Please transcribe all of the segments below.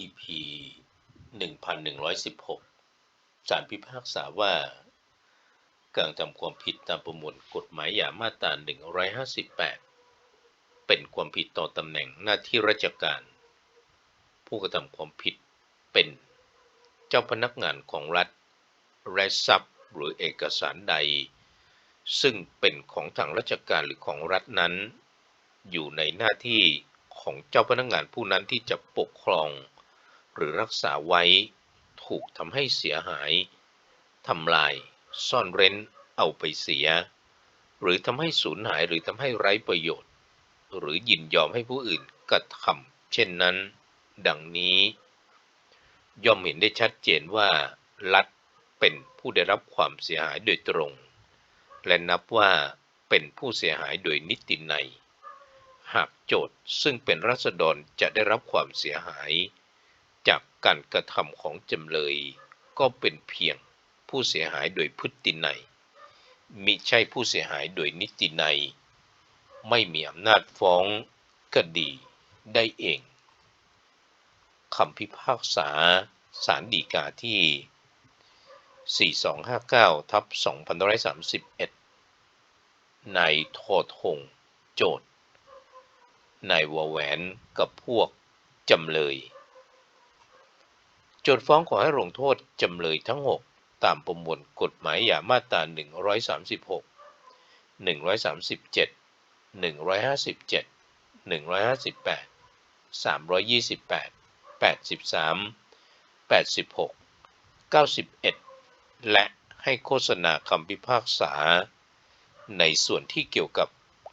EP 1116 ศาลพิพากษาว่า การทำความผิดตามประมวลกฎหมายยามาตรา158 เป็นความผิดต่อตำแหน่งหน้าที่ราชการ ผู้กระทำความผิดเป็น เจ้าพนักงานของรัฐ และทรัพย์หรือเอกสารใด ซึ่งเป็นของทางราชการหรือของรัฐนั้น อยู่ในหน้าที่ของเจ้าพนักงานผู้นั้นที่จะปกครอง หรือรักษาไว้ถูกทำให้เสียหายทำลาย ซ่อนเร้น เอาไปเสีย หรือทำให้สูญหายหรือทำให้ไร้ประโยชน์ หรือยินยอมให้ผู้อื่นกระทำเช่นนั้น ดังนี้ ย่อมเห็นได้ชัดเจนว่า รัฐเป็นผู้ได้รับความเสียหายโดยตรง และนับว่าเป็นผู้เสียหายโดยนิตินัยหากโจทย์ซึ่งเป็นรัษฎรจะได้รับความเสียหาย จากการกระทำของจำเลย ก็เป็นเพียงผู้เสียหายโดยพฤตินัยมิใช่ผู้เสียหายโดยนิตินัย ไม่มีอำนาจฟ้องคดีได้เองคำพิพากษาศาลฎีกาที่ 4259ทับ2531 นายโทษหงโจทย์นายวแหวนกับพวกจำเลย โจทฟ้องขอให้ลงโทษจำเลยทั้ง 6 ตามประมวลกฎหมายยามาตรา 136 137 157 158 328 83 86 91 และให้โฆษณาคำพิพากษา ในส่วนที่เกี่ยวกับ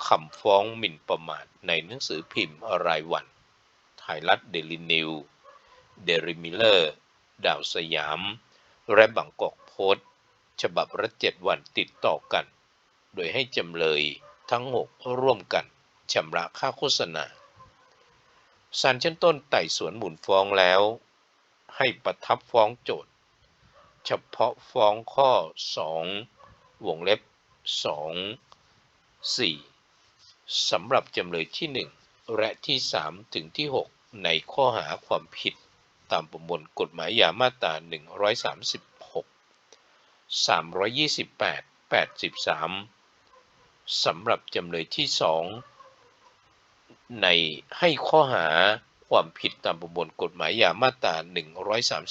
คำฟ้องหมิ่นประมาทในหนังสือพิมพ์รายวัน ไทยรัฐเดลินิว เดริมิเลอร์ ดาวสยาม และบางกอกโพสต์ฉบับละเจ็ดวันติดต่อกัน โดยให้จำเลยทั้งหกร่วมกันชำระค่าโฆษณาศาลชั้นต้นไต่สวนหมุนฟ้องแล้ว ให้ประทับฟ้องโจทย์ เฉพาะฟ้องข้อ 2 วงเล็บ 2 4สำหรับจำเลยที่ 1 และที่ 3 ถึงที่ 6 ในข้อหาความผิด ตามประมวลกฎหมายยามาตรา136 328 83 สำหรับจำเลยที่ 2 ในให้ข้อหาความผิดตามประมวลกฎหมายยามาตรา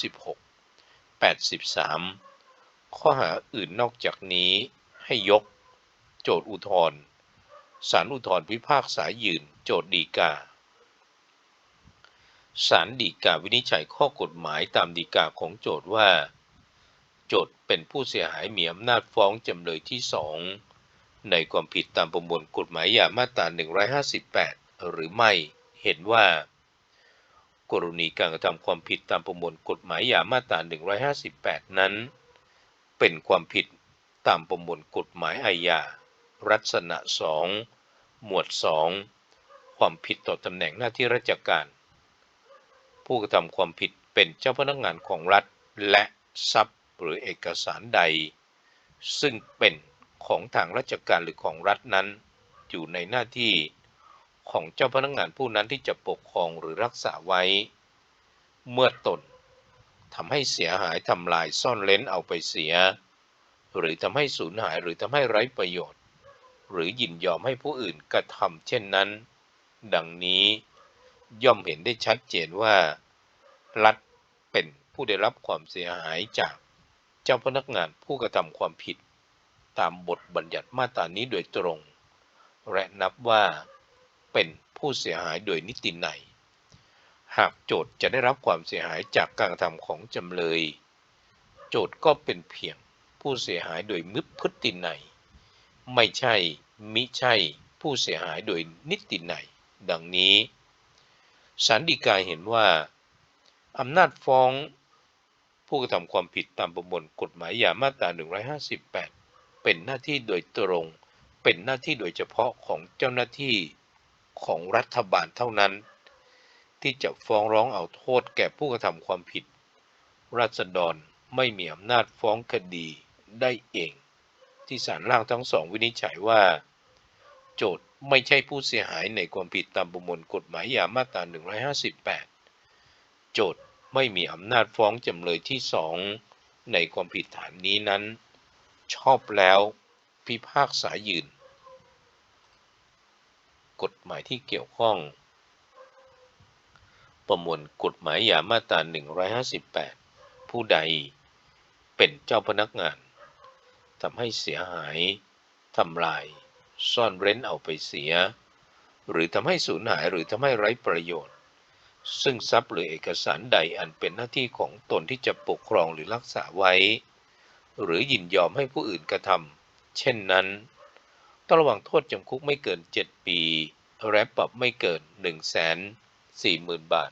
136 83 ข้อหาอื่นนอกจากนี้ให้ยก โจทย์อุทธรณ์ศาลอุทธรณ์พิพากษายืน โจทย์ดีกา ศาลฎีกาวินิจฉัยข้อกฎหมายตามฎีกาของโจทว่า โจทเป็นผู้เสียหายมีอำนาจฟ้องจำเลยที่สองในความผิดตามประมวลกฎหมายยามาตรา 158 หรือไม่ เห็นว่า กรณีการกระทำความผิดตามประมวลกฎหมายยามาตรา 158 นั้น เป็นความผิดตามประมวลกฎหมายอาญา รัศนะ 2 หมวด 2 ความผิดต่อตำแหน่งหน้าที่ราชการ ผู้กระทำความผิดเป็นเจ้าพนักงานของรัฐ และทรัพย์หรือเอกสารใด ซึ่งเป็นของทางราชการหรือของรัฐนั้น อยู่ในหน้าที่ของเจ้าพนักงานผู้นั้นที่จะปกครองหรือรักษาไว้ เมื่อตนทำให้เสียหายทำลายซ่อนเล้นเอาไปเสีย หรือทำให้สูญหายหรือทำให้ไร้ประโยชน์ หรือยินยอมให้ผู้อื่นกระทำเช่นนั้น ดังนี้ ย่อมเห็นได้ชัดเจนว่า รัฐเป็นผู้ได้รับความเสียหายจากเจ้าพนักงานผู้กระทำความผิด ตามบทบัญญัติมาตรานี้โดยตรง และนับว่าเป็นผู้เสียหายโดยนิตินัยหากโจทย์จะได้รับความเสียหายจากการกระทำของจำเลย โจทย์ก็เป็นเพียงผู้เสียหายโดยมึพฤตินัยไม่ใช่มิใช่ผู้เสียหายโดยนิตินัยดังนี้ สันฎีกาเห็นว่า อำนาจฟ้องผู้กระทำความผิดตามประมวลกฎหมายยามาตรา 158 เป็นหน้าที่โดยตรง เป็นหน้าที่โดยเฉพาะของเจ้าหน้าที่ของรัฐบาลเท่านั้น ที่จะฟ้องร้องเอาโทษแก่ผู้กระทำความผิดรัษฎรไม่มีอำนาจฟ้องคดีได้เอง ที่ศาลล่างทั้งสองวินิจฉัยว่า โจทย์ ไม่ใช่ผู้เสียหายในความผิดตามประมวลกฎหมายยามาตรา 158 โจทย์ไม่มีอำนาจฟ้องจำเลยที่สองในความผิดฐานนี้นั้น ชอบแล้วพิพากษายืน กฎหมายที่เกี่ยวข้อง ประมวลกฎหมายยามาตรา 158 ผู้ใดเป็นเจ้าพนักงานทำให้เสียหายทำลาย ซ่อนเร้นเอาไปเสีย หรือทำให้สูญหายหรือทำให้ไร้ประโยชน์ ซึ่งทรัพย์หรือเอกสารใดอันเป็นหน้าที่ของตนที่จะปกครองหรือรักษาไว้ หรือยินยอมให้ผู้อื่นกระทำเช่นนั้นต้องระวังโทษจำคุกไม่เกิน 7 ปี และปรับไม่เกิน 1 4 0 0 0 0 บาท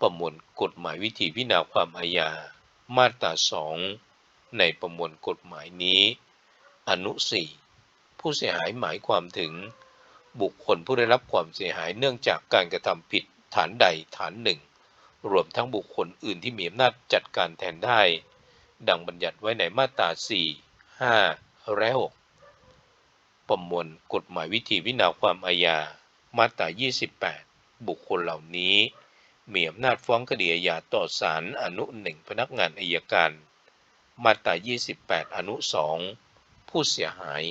ประมวลกฎหมายวิธีพิจารณาความอาญา มาตรา 2 ในประมวลกฎหมายนี้ อนุ 4 ผู้เสียหายหมายความถึง บุคคลผู้ได้รับความเสียหายเนื่องจากการกระทำผิดฐานใดฐานหนึ่ง รวมทั้งบุคคลอื่นที่มีอำนาจจัดการแทนได้ ดังบัญญัติไว้ในมาตรา 4 5 และ 6 ประมวลกฎหมายวิธีวินาความอาญา มาตรา 28 บุคคลเหล่านี้มีอำนาจฟ้องคดีอาญาต่อศาลอนุหนึ่งพนักงานอายการ มาตรา 28 อนุ 2 ผู้เสียหาย